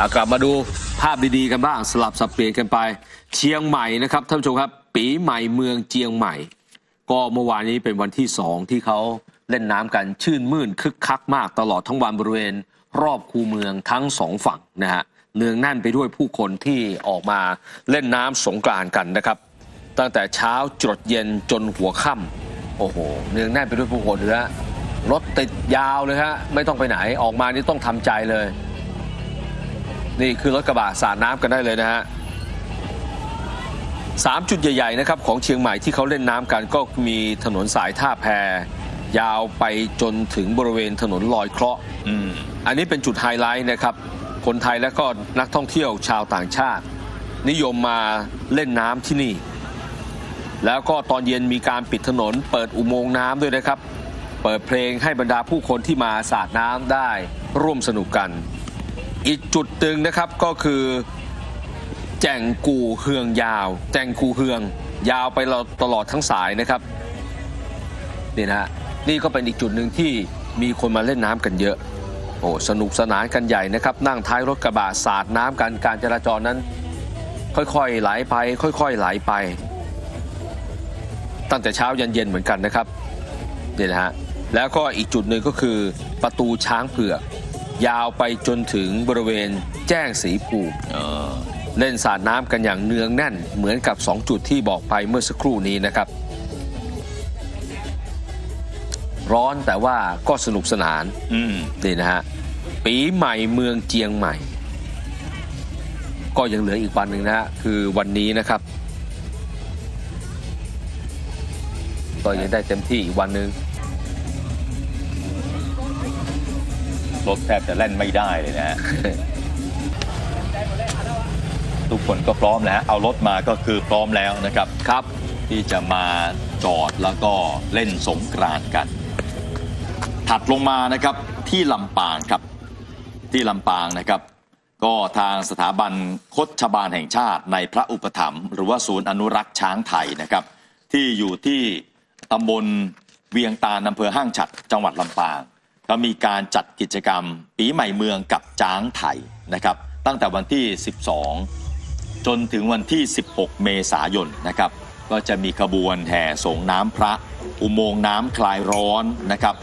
อากลับมาดูภาพดีๆกันบ้างสลับสับเปลี่ยนกันไป เชียงใหม่นะครับท่านผู้ชมครับ ปีใหม่เมืองเจียงใหม่ ก็เมื่อวานนี้เป็นวันที่สองที่เขาเล่นน้ำกันชื่นมื่นคึกคักมากตลอดทั้งวันบริเวณ รอบคูเมืองทั้งสองฝั่งนะฮะเนืองแน่นไปด้วยผู้คนที่ออกมาเล่นน้ำสงกรานกันนะครับ ตั้งแต่เช้าจดเย็นจนหัวค่ำโอ้โหเนืองแน่นไปด้วยผู้คนเลยฮะรถติดยาวเลยฮะไม่ต้องไปไหนออกมานี่ต้องทำใจเลย นี่คือรถกระบะสาดน้ำกันได้เลยนะฮะสามจุดใหญ่ๆนะครับของเชียงใหม่ที่เขาเล่นน้ำกันก็มีถนนสายท่าแพยาวไปจนถึงบริเวณถนนลอยเคราะห์อืมอันนี้เป็นจุดไฮไลท์นะครับ คนไทยและก็นักท่องเที่ยวชาวต่างชาติ นิยมมาเล่นน้ำที่นี่ แล้วก็ตอนเย็นมีการปิดถนน เปิดอุโมงค์น้ำด้วยนะครับ เปิดเพลงให้บรรดาผู้คนที่มาสาดน้ำได้ร่วมสนุกกัน อีกจุดหนึ่งนะครับก็คือ แจงกูเฮืองยาว แจงกูเฮือง ยาวไปตลอดทั้งสายนะครับนี่นะฮะนี่ก็เป็นอีกจุดหนึ่งที่มีคนมาเล่นน้ำกันเยอะโอ้สนุกสนานกันใหญ่นะครับ นั่งท้ายรถกระบะสาดน้ำกันการจราจรนั้น ค่อยๆไหลไป ค่อยๆไหลไป ตั้งแต่เช้ายันเย็นเหมือนกันนะครับนี่นะฮะแล้วก็อีกจุดหนึ่งก็คือประตูช้างเผือก ยาวไปจนถึงบริเวณแจ้งสีภูมิเออเล่นสาดน้ำกันอย่างเนืองแน่นเหมือนกับ 2 จุดที่บอกไปเมื่อสักครู่นี้นะครับ ร้อนแต่ว่าก็สนุกสนานอืมนี่นะฮะปีใหม่เมืองเจียงใหม่ ก็ยังเหลืออีกวันหนึ่งนะฮะคือวันนี้นะครับ ก็ยังได้เต็มที่อีกวันหนึ่ง รถแทบจะแล่นไม่ได้เลยนะฮะ ทุกคนก็พร้อมแล้วฮะเอารถมาก็คือพร้อมแล้วนะครับครับ ที่จะมาจอดแล้วก็เล่นสงกรานต์กัน ถัดลงมานะครับที่ลำปางครับที่ลำปางนะครับ ก็ทางสถาบันคดชบาลแห่งชาติในพระอุปถัมภ์หรือว่าศูนย์อนุรักษ์ช้างไทยนะครับ ที่อยู่ที่ตำบลเวียงตาลอำเภอห้างฉัดจังหวัดลำปาง ก็มีการจัดกิจกรรม ปีใหม่เมืองกับจ้างไทยนะครับ ตั้งแต่วันที่ 12 จนถึงวันที่ 16 เมษายนนะครับ ก็จะมีขบวนแห่ส่งน้ำพระ อุโมงค์น้ำคลายร้อนนะครับ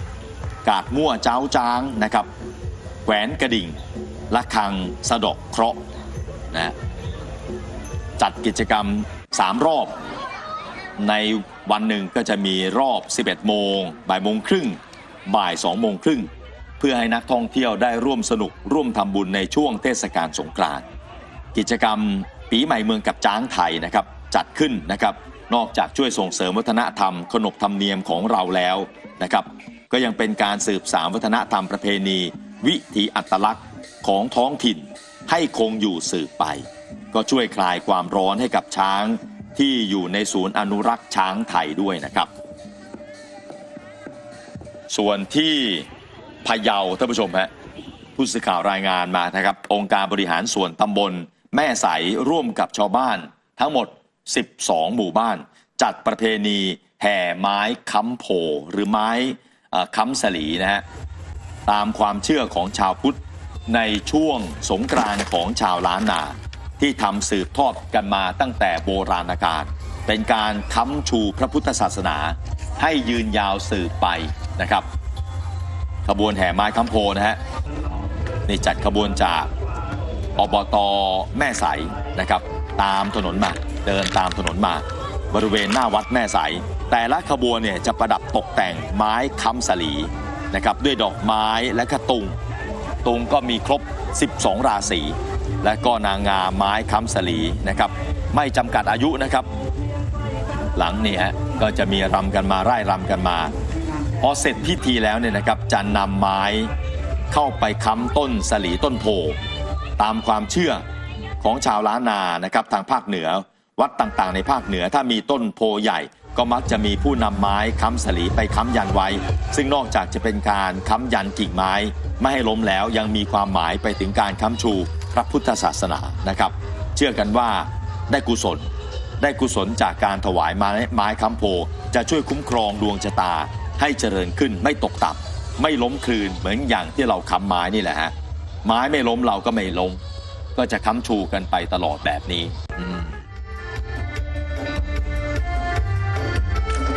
กาดมั่วเจ้าจ้างนะครับแหวนกระดิ่งละคังสะดอกเคราะห์นะจัดกิจกรรม 3 รอบ ในวันหนึ่งก็จะมีรอบ 11 โมงบ่ายโมงครึ่ง บ่าย2โมงครึ่งเพื่อให้นักท่องเที่ยวได้ร่วมสนุกร่วมทำบุญในช่วงเทศกาลสงกรานต์กิจกรรมปีใหม่เมืองกับจ้างไทยนะครับจัดขึ้นนะครับนอกจากช่วยส่งเสริมวัฒนธรรม ขนบธรรมเนียมของเราแล้วนะครับก็ยังเป็นการสืบสานวัฒนธรรมประเพณี วิถีอัตลักษณ์ของท้องถิ่น ให้คงอยู่สืบไป ก็ช่วยคลายความร้อนให้กับช้างที่อยู่ในศูนย์อนุรักษ์ช้างไทยด้วยนะครับ ส่วนที่พะเยาท่านผู้ชมฮะผู้สื่อข่าวรายงานมานะครับ องค์การบริหารส่วนตำบล แม่ใสร่วมกับชาวบ้าน ทั้งหมด 12 หมู่บ้าน จัดประเพณีแห่ไม้ค้ำโพหรือไม้ค้ำสลีนะฮะตามความเชื่อของชาวพุทธในช่วงสงกรานของชาวล้านนา ที่ทำสืบทอดกันมาตั้งแต่โบราณกาลเป็นการค้ำชูพระพุทธศาสนา ให้ยืนยาวสืบไปนะครับขบวนแห่ไม้ค้ำโพนะฮะนี่จัดขบวนจากอบตแม่ใสนะครับ ตามถนนมาเดินตามถนนมาบริเวณหน้าวัดแม่ใส แต่ละขบวนเนี่ยจะประดับตกแต่งไม้ค้ำสลีนะครับด้วยดอกไม้และกระตุง ตุงก็มีครบ 12 ราศีและก็นางงามไม้ค้ำสลีนะครับ ไม่จำกัดอายุนะครับ หลังนี่ฮะก็จะมีรำกันมาไร่รำกันมาพอเสร็จพิธีแล้วเนี่ยนะครับจะนำไม้เข้าไปค้ำต้นสลีต้นโพตามความเชื่อของชาวล้านนานะครับทางภาคเหนือ วัดต่างๆ ในภาคเหนือถ้ามีต้นโพใหญ่ ก็มักจะมีผู้นำไม้ค้ำสลีไปค้ำยันไว้ ซึ่งนอกจากจะเป็นการค้ำยันกิ่งไม้ ไม่ให้ล้มแล้วยังมีความหมายไปถึงการค้ำชูพระพุทธศาสนานะครับ เชื่อกันว่าได้กุศล ได้กุศลจากการถวายไม้ไม้ค้ำโพจะช่วยคุ้มครองดวงชะตา ให้เจริญขึ้นไม่ตกต่ำไม่ล้มคลืนเหมือนอย่างที่เราค้ำไม้นี่แหละฮะไม้ไม่ล้มเราก็ไม่ล้ม ก็จะค้ำชูกันไปตลอดแบบนี้อืม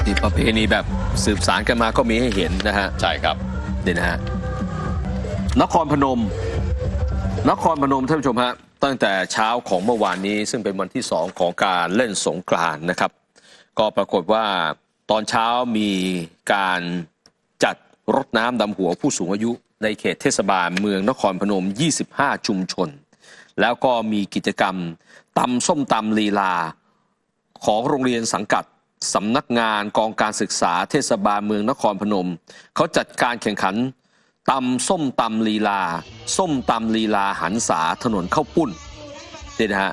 ที่ประเพณีแบบสืบสารกันมาก็มีให้เห็นนะฮะใช่ครับเดี๋ยวนะฮะนครพนม นครพนมท่านผู้ชมฮะ ตั้งแต่เช้าของเมื่อวานนี้ซึ่งเป็นวันที่สองของการเล่นสงกรานนะครับ ก็ปรากฏว่าตอนเช้ามีการจัดรถน้ำดำหัวผู้สูงอายุ ในเขตเทศบาลเมืองนครพนม 25 ชุมชน แล้วก็มีกิจกรรมตำส้มตำลีลาของโรงเรียนสังกัดสำนักงานกองการศึกษาเทศบาลเมืองนครพนม เขาจัดการแข่งขัน ตำส้มตำลีลา ส้มตำลีลาหันษาถนนข้าวปุ้นเนี่ยนะฮะ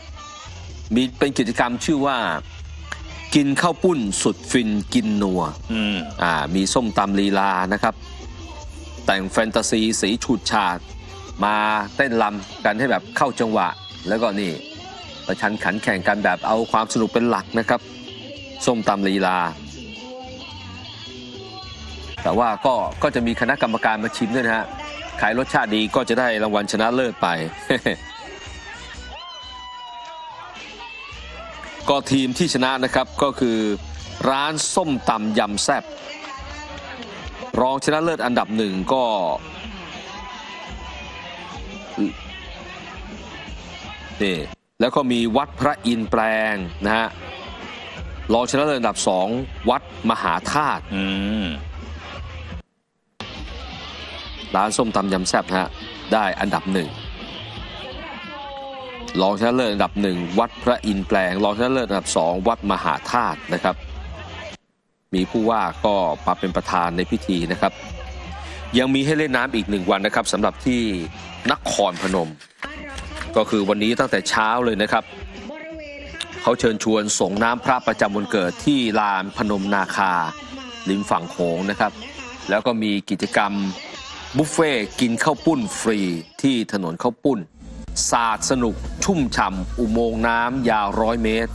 มีเป็นกิจกรรมชื่อว่า กินข้าวปุ้นสุดฟินกินนัวอืมอ่ามีส้มตำลีลานะครับ แต่งแฟนตาซีสีฉูดฉาดมาเต้นรำกันให้แบบเข้าจังหวะ แล้วก็นี่ประชันขันแข่งกันแบบเอาความสนุกเป็นหลักนะครับ ส้มตำลีลา แต่ว่าก็ก็จะมีคณะกรรมการมาชิมด้วยนะฮะขายรสชาติดีก็จะได้รางวัลชนะเลิศไป ก็ทีมที่ชนะนะครับก็คือร้านส้มตำยำแซบรองชนะเลิศอันดับหนึ่งก็ นี่ แล้วก็มีวัดพระอินทร์แปลงนะฮะรองชนะเลิศอันดับสองวัดมหาธาตุ ร้านส้มตำยำแซ่บฮะได้อันดับหนึ่งรองชนะเลิศอันดับหนึ่งวัดพระอินแปลงรองชนะเลิศอันดับสองวัดมหาธาตุนะครับ มีผู้ว่าก็มาเป็นประธานในพิธีนะครับ ยังมีให้เล่นน้ำอีกหนึ่งวันนะครับสำหรับที่นครพนม ก็คือวันนี้ตั้งแต่เช้าเลยนะครับเขาเชิญชวนส่งน้ำพระประจำวันเกิดที่ลานพนมนาคาริมฝั่งโขงนะครับ แล้วก็มีกิจกรรม บุฟเฟ่ต์กินข้าวปุ้นฟรีที่ถนนข้าวปุ้นศาสตร์สนุกชุ่มฉ่ำอุโมงค์น้ำยาวร้อยเมตร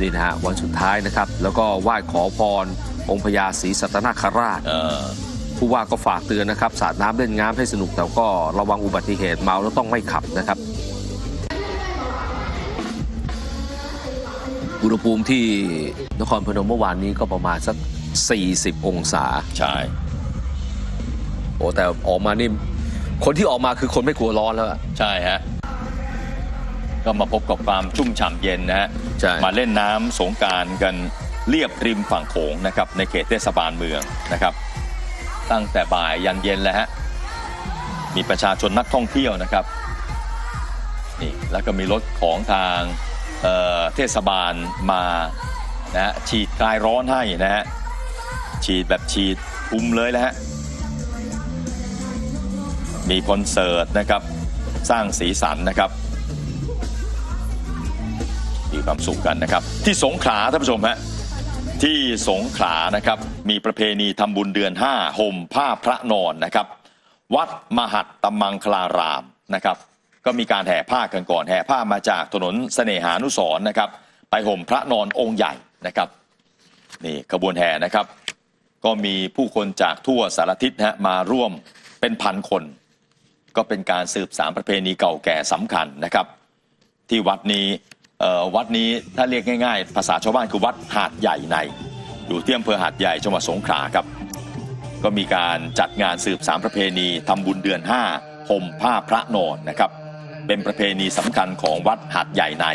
นี่นะฮะวันสุดท้ายนะครับ แล้วก็ไหว้ขอพร องค์พญาศรีสัตนคราชเออผู้ว่าก็ฝากเตือนนะครับ สาดน้ำเล่นน้ำให้สนุกแต่ก็ระวังอุบัติเหตุเมาแล้วต้องไม่ขับนะครับอุณหภูมิที่นครพนมเมื่อวานนี้ก็ประมาณสัก 40 องศา ใช่ โอ้แต่ออกมานี่คนที่ออกมาคือคนไม่กลัวร้อนแล้วอะใช่ฮะ ก็มาพบกับความชุ่มฉ่ำเย็นนะฮะ ใช่มาเล่นน้ำสงกรารกันเรียบริมฝั่งโขงนะครับในเขตเทศบาลเมืองนะครับ ตั้งแต่บ่ายยันเย็นแล้วฮะ มีประชาชนนักท่องเที่ยวนะครับนี่แล้วก็มีรถของทางเอ่อเทศบาลมานะฮะฉีดคลายร้อนให้นะฮะฉีดแบบฉีดคุมเลยแล้วฮะ มีคอนเสิร์ตนะครับ สร้างสีสันนะครับ มีความสุขกันนะครับ ที่สงขลาท่านผู้ชมฮะที่สงขลานะครับ มีประเพณีทำบุญเดือน5ห่มผ้าพระนอนนะครับ วัดมหัตตมังคลารามนะครับ ก็มีการแห่ผ้ากันก่อนแห่ผ้ามาจากถนนเสน่หานุสรนะครับ ไปห่มพระนอนองค์ใหญ่นะครับนี่ขบวนแห่นะครับ ก็มีผู้คนจากทั่วสารทิศนะฮะมาร่วมเป็นพันคน ก็เป็นการสืบสานประเพณีเก่าแก่สำคัญนะครับ ที่วัดนี้เอ่อวัดนี้ถ้าเรียกง่ายๆ ภาษาชาวบ้านคือวัดหาดใหญ่ใน อยู่ที่อำเภอหาดใหญ่จังหวัดสงขลาครับ ก็มีการจัดงานสืบสานประเพณีทำบุญเดือน5ห่มผ้าพระนอนนะครับ เป็นประเพณีสำคัญของวัดหาดใหญ่ใน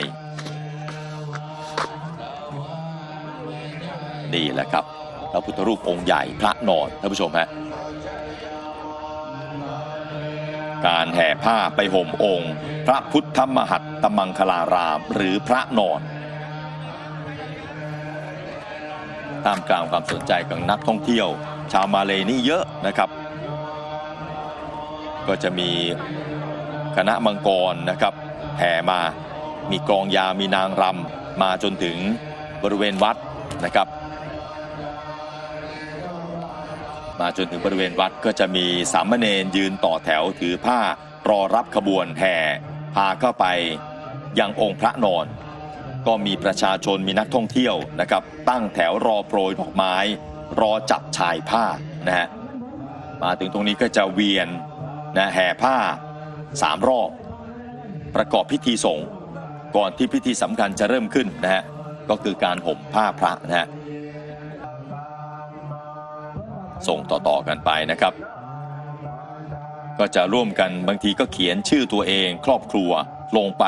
นี่แหละครับพระพุทธรูปองค์ใหญ่พระนอนท่านผู้ชมฮะ การแห่ผ้าไปห่มองค์ พระพุทธมหัตตมังคลารามหรือพระนอนตามกลางความสนใจของนักท่องเที่ยว ชาวมาเลนี่เยอะนะครับ ก็จะมีคณะมังกรนะครับแห่มามีกองยามีนางรำมาจนถึงบริเวณวัดนะครับ มาจนถึงบริเวณวัดก็จะมีสามเณรยืนต่อแถวถือผ้ารอรับขบวนแห่พาเข้าไปยังองค์พระนอน ก็มีประชาชนมีนักท่องเที่ยวนะครับ ตั้งแถวรอโปรยดอกไม้ รอจับชายผ้านะฮะมาถึงตรงนี้ก็จะเวียนนะแห่ผ้าสามรอบ ประกอบพิธีสงฆ์ก่อนที่พิธีสำคัญจะเริ่มขึ้นนะฮะก็คือการห่มผ้าพระนะฮะ ส่งต่อๆกันไปนะครับ ก็จะร่วมกันบางทีก็เขียนชื่อตัวเองครอบครัวลงไป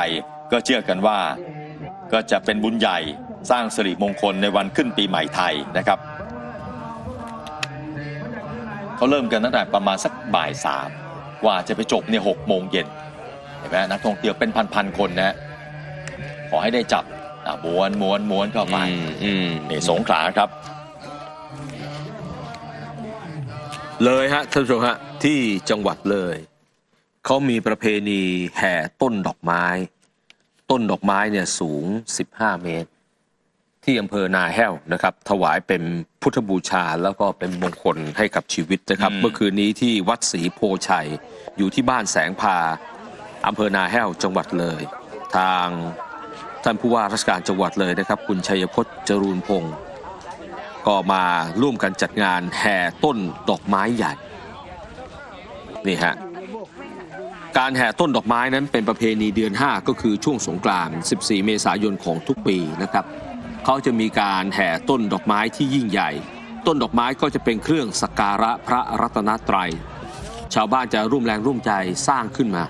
ก็เชื่อกันว่า ก็จะเป็นบุญใหญ่สร้างสิริมงคลในวันขึ้นปีใหม่ไทยนะครับเขาเริ่มกันตั้งแต่ประมาณสักบ่ายสามกว่าจะไปจบเนี่ยหกโมงเย็นเห็นไหมนักท่องเที่ยวเป็นพันๆคนนะฮะขอให้ได้จับอะม้วนม้วนม้วนเข้าไปอืมอืมนี่สงขลาครับ เลยฮะท่านผู้ชมฮะที่จังหวัดเลย เขามีประเพณีแห่ต้นดอกไม้ ต้นดอกไม้เนี่ยสูง 15 เมตร ที่อำเภอนาแห้วนะครับ ถวายเป็นพุทธบูชาแล้วก็เป็นมงคลให้กับชีวิตนะครับอืมเมื่อคืนนี้ที่วัดศรีโพชัย อยู่ที่บ้านแสงพาอำเภอนาแห้วจังหวัดเลย ทางท่านผู้ว่าราชการจังหวัดเลยนะครับ คุณชัยพจน์จรูนพงศ์ ก็มาร่วมกันจัดงานแห่ต้นดอกไม้ใหญ่นี่ฮะการแห่ต้นดอกไม้นั้นเป็นประเพณีเดือน 5 ก็คือช่วงสงกรานต์14 เมษายนของทุกปีนะครับเขาจะมีการแห่ต้นดอกไม้ที่ยิ่งใหญ่ ต้นดอกไม้ก็จะเป็นเครื่องสักการะพระรัตนตรัย ชาวบ้านจะร่วมแรงร่วมใจสร้างขึ้นมา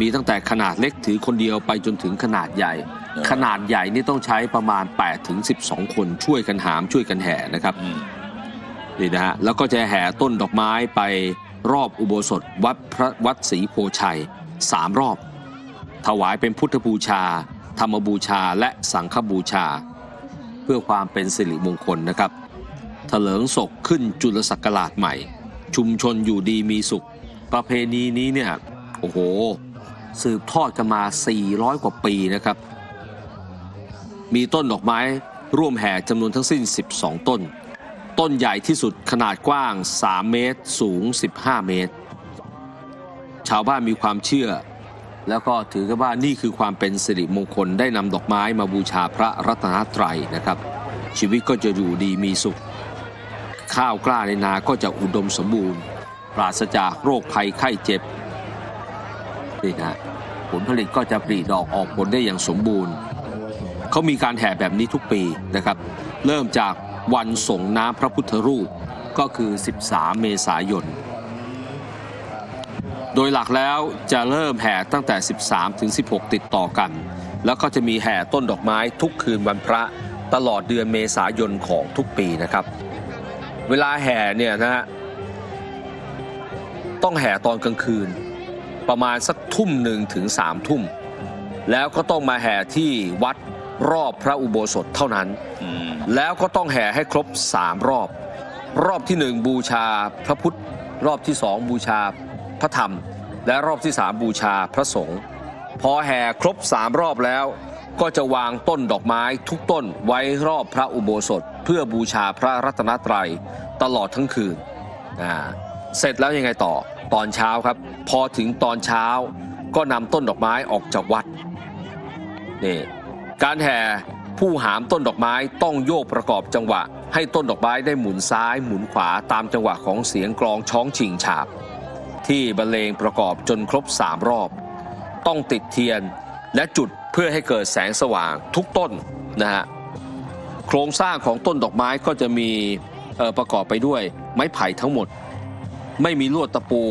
มีตั้งแต่ขนาดเล็กถือคนเดียวไปจนถึงขนาดใหญ่ ขนาดใหญ่นี่ต้องใช้ประมาณ8ถึง12 คนช่วยกันหามช่วยกันแห่นะครับอืมนี่นะฮะแล้วก็จะแห่ต้นดอกไม้ไปรอบอุโบสถวัดพระวัดศรีโพชัยสามรอบ ถวายเป็นพุทธบูชา ธรรมบูชาและสังฆบูชา เพื่อความเป็นสิริมงคลนะครับเถลิงศกขึ้นจุลศักราชใหม่ ชุมชนอยู่ดีมีสุข ประเพณีนี้เนี่ยโอ้โห สืบทอดกันมา 400 กว่าปีนะครับ มีต้นดอกไม้ร่วมแห่จำนวนทั้งสิ้น 12 ต้น ต้นใหญ่ที่สุดขนาดกว้าง 3 เมตร สูง 15 เมตร ชาวบ้านมีความเชื่อ แล้วก็ถือกันว่านี่คือความเป็นสิริมงคลได้นำดอกไม้มาบูชาพระรัตนตรัยนะครับ ชีวิตก็จะอยู่ดีมีสุข ข้าวกล้าในนาก็จะอุดมสมบูรณ์ ปราศจากโรคภัยไข้เจ็บนี่นะผลผลิตก็จะปลีดอกออกผลได้อย่างสมบูรณ์ เขามีการแห่แบบนี้ทุกปีนะครับ เริ่มจากวันส่งน้ำพระพุทธรูปก็คือ 13 เมษายน โดยหลักแล้วจะเริ่มแห่ตั้งแต่ 13 ถึง 16 ติดต่อกัน แล้วก็จะมีแห่ต้นดอกไม้ทุกคืนวันพระตลอดเดือนเมษายนของทุกปีนะครับ เวลาแห่เนี่ยนะฮะต้องแห่ตอนกลางคืน ประมาณสักทุ่มหนึ่งถึงสามทุ่ม แล้วก็ต้องมาแห่ที่วัด รอบพระอุโบสถเท่านั้นอืมแล้วก็ต้องแห่ให้ครบ3รอบ รอบที่1บูชาพระพุทธ รอบที่2บูชาพระธรรม และรอบที่3บูชาพระสงฆ์พอแห่ครบ3รอบแล้ว ก็จะวางต้นดอกไม้ทุกต้นไว้รอบพระอุโบสถ เพื่อบูชาพระรัตนตรัยตลอดทั้งคืนอ่าเสร็จแล้วยังไงต่อตอนเช้าครับ พอถึงตอนเช้าก็นำต้นดอกไม้ออกจากวัดนี่ การแห่ผู้หามต้นดอกไม้ต้องโยกประกอบจังหวะ ให้ต้นดอกไม้ได้หมุนซ้ายหมุนขวาตามจังหวะของเสียงกลองช้องชิงฉาบ ที่บรรเลงประกอบจนครบสามรอบ ต้องติดเทียนและจุดเพื่อให้เกิดแสงสว่างทุกต้นนะฮะโครงสร้างของต้นดอกไม้ก็จะมีประกอบไปด้วยไม้ไผ่ทั้งหมด ไม่มีลวดตะปู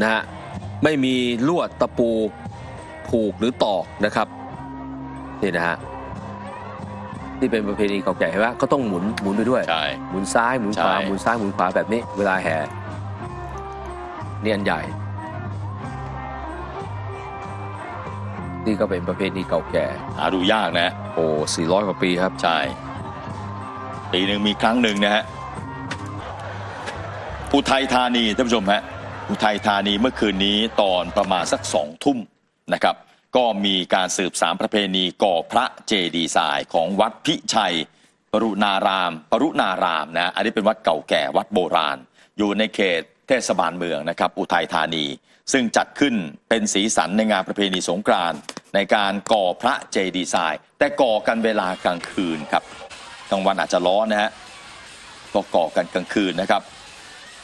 นะฮะไม่มีลวดตะปูผูกหรือตอกนะครับ นี่นะฮะนี่เป็นประเพณีเก่าแก่เห็นไหมก็ต้องหมุนหมุนไปด้วย ใช่ หมุนซ้ายหมุนขวาใช่ หมุนซ้ายหมุนขวาแบบนี้ เวลาแห่นี่อันใหญ่ นี่ก็เป็นประเพณีเก่าแก่หาดูยากนะ โอ้400กว่าปีครับ ใช่ ปีหนึ่งมีครั้งหนึ่งนะฮะอุทัยธานีท่านผู้ชมฮะอุทัยธานีเมื่อคืนนี้ตอนประมาณสักสองทุ่มนะครับ ก็มีการสืบสารประเพณีก่อพระเจดีย์ทรายของวัดพิชัยปรุณารามปรุณารามนะอันนี้เป็นวัดเก่าแก่วัดโบราณ อยู่ในเขตเทศบาลเมืองนะครับอุทัยธานี ซึ่งจัดขึ้นเป็นสีสันในงานประเพณีสงกรานต์ในการก่อพระเจดีย์ทรายแต่ก่อกันเวลากลางคืนครับกลางวันอาจจะร้อนนะฮะก็ก่อกันกลางคืนนะครับ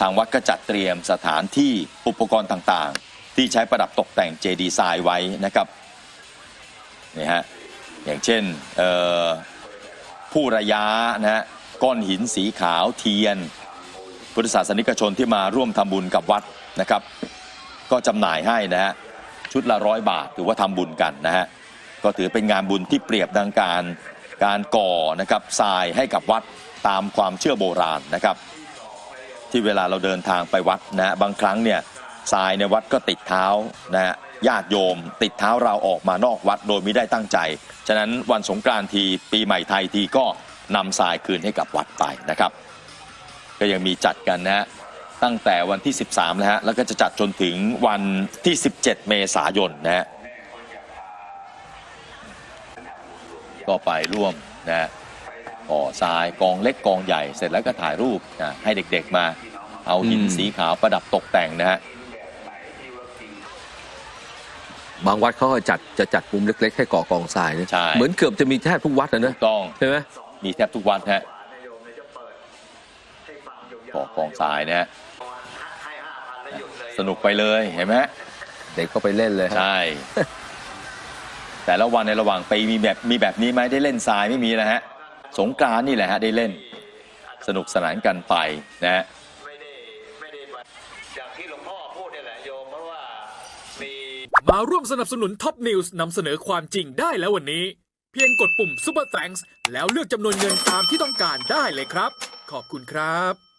ทางวัดก็จัดเตรียมสถานที่อุปกรณ์ต่างๆ ที่ใช้ประดับตกแต่งเจดีย์ทรายไว้นะครับ นี่ฮะอย่างเช่นผู้ระยะนะฮะก้อนหินสีขาวเทียน พุทธศาสนิกชนที่มาร่วมทำบุญกับวัดนะครับ ก็จำหน่ายให้นะฮะชุดละร้อยบาทถือว่าทำบุญกันนะฮะก็ถือเป็นงานบุญที่เปรียบดังการการก่อนะครับทรายให้กับวัดตามความเชื่อโบราณนะครับ ที่เวลาเราเดินทางไปวัดนะบางครั้งเนี่ยทรายในวัดก็ติดเท้านะฮะ ญาติโยม ติดเท้าเราออกมานอกวัดโดยไม่ได้ตั้งใจ ฉะนั้นวันสงกรานต์ทีปีใหม่ไทยทีก็นำทรายคืนให้กับวัดไปนะครับ ก็ยังมีจัดกันนะฮะตั้งแต่วันที่ 13นะฮะแล้วก็จะจัดจนถึงวันที่ 17 เมษายนนะฮะก็ไปร่วมนะฮะก่อทรายกองเล็กกองใหญ่เสร็จแล้วก็ถ่ายรูปนะให้เด็กๆมาเอาหินสีขาวประดับตกแต่งนะฮะ บางวัดเขาก็จัดจะจัดมุมเล็ก ๆ ให้ก่อกองทรายนะใช่ เหมือนเกือบจะมีแทบทุกวัดนะถูนะกต้องใช่ไหมมีแทบทุกวัดฮะก่อกองทรายนะฮะสนุกไปเลยเห็นไหมฮะ เด็กก็ไปเล่นเลยฮะ ใช่ แต่ละวันในระหว่างปีมีแบบมีแบบนี้ไหมได้เล่นทรายไม่มีนะฮะ สงกรานต์นี่แหละฮะได้เล่น สนุกสนานกันไปนะฮะ ไม่ได้ไม่ได้อย่างที่หลวงพ่อพูดนี่แหละโยมเพราะว่ามี มาร่วมสนับสนุนท็อปนิวส์นำเสนอความจริงได้แล้ววันนี้ เพียงกดปุ่ม Super Thanks แล้วเลือกจำนวนเงินตามที่ต้องการได้เลยครับ ขอบคุณครับ